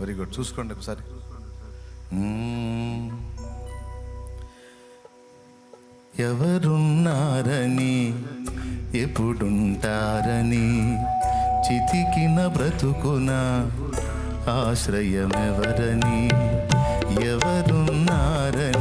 Very good చూసుకోండి ఒకసారి. ఎవరున్నారని ఎప్పుడుంటారని చితికిన బ్రతుకున ఆశ్రయమెవరని ఎవరున్నారని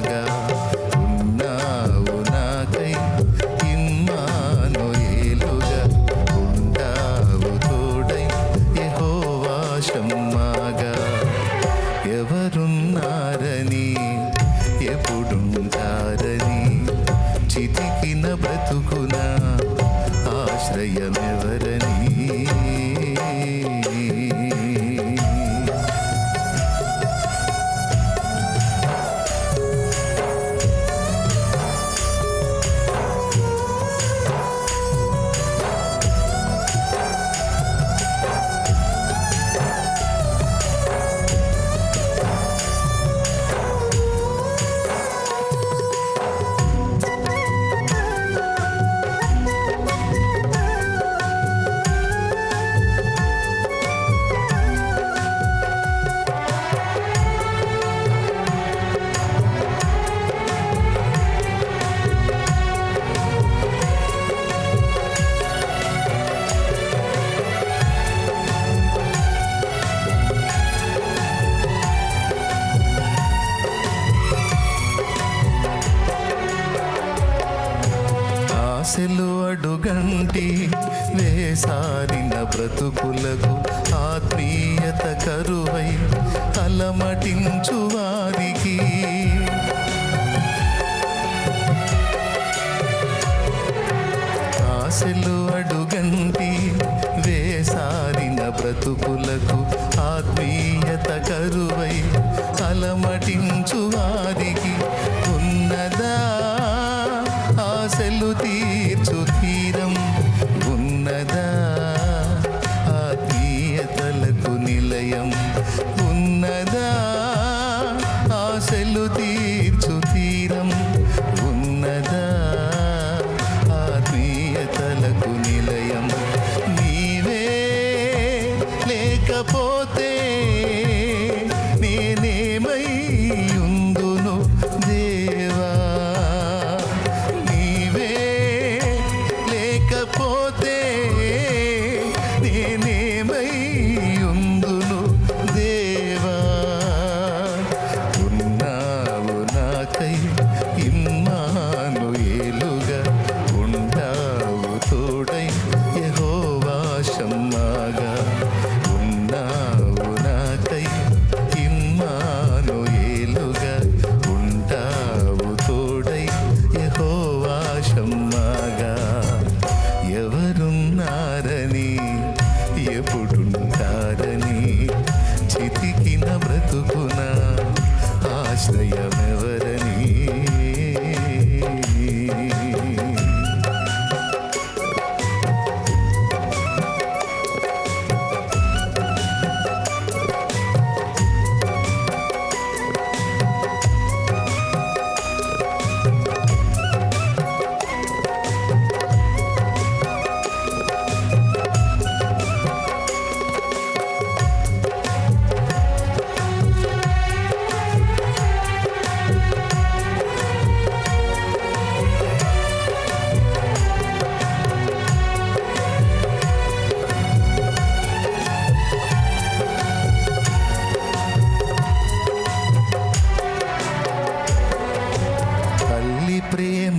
Girl. ఆశలు అడుగంటి వేసారిన బ్రతుకులకు ఆత్మీయత కరువై అలమటించు వారికి. ఆశలు అడుగంటి వేసారిన బ్రతుకులకు ఆత్మీయత కరువై అలమటించు వారికి. உண்மை stay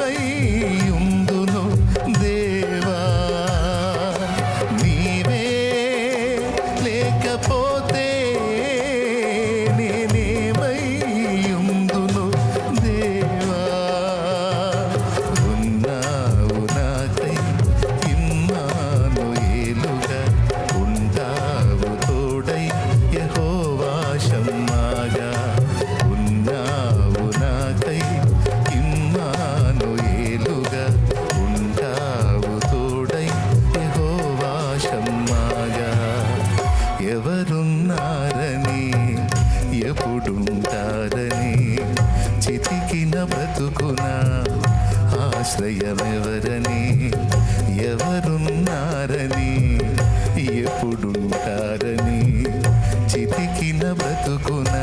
உண்மை నా ఆశ్రయమెవరని ఎవరున్నారని? ఎప్పుడుంటారని? చితికిన బ్రతుకున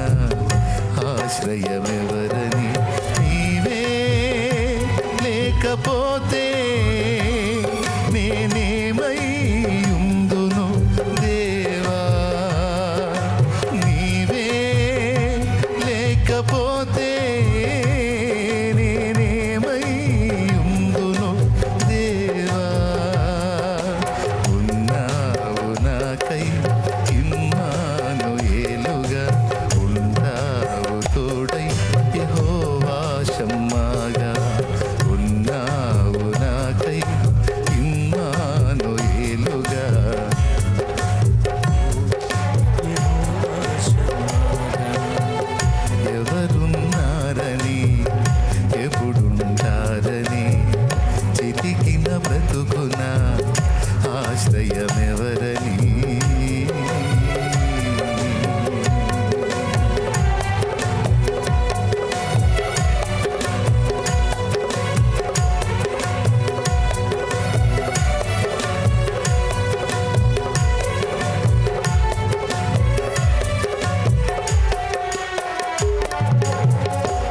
ఆశ్రయమెవరని? నీవే లేకపోతే 什么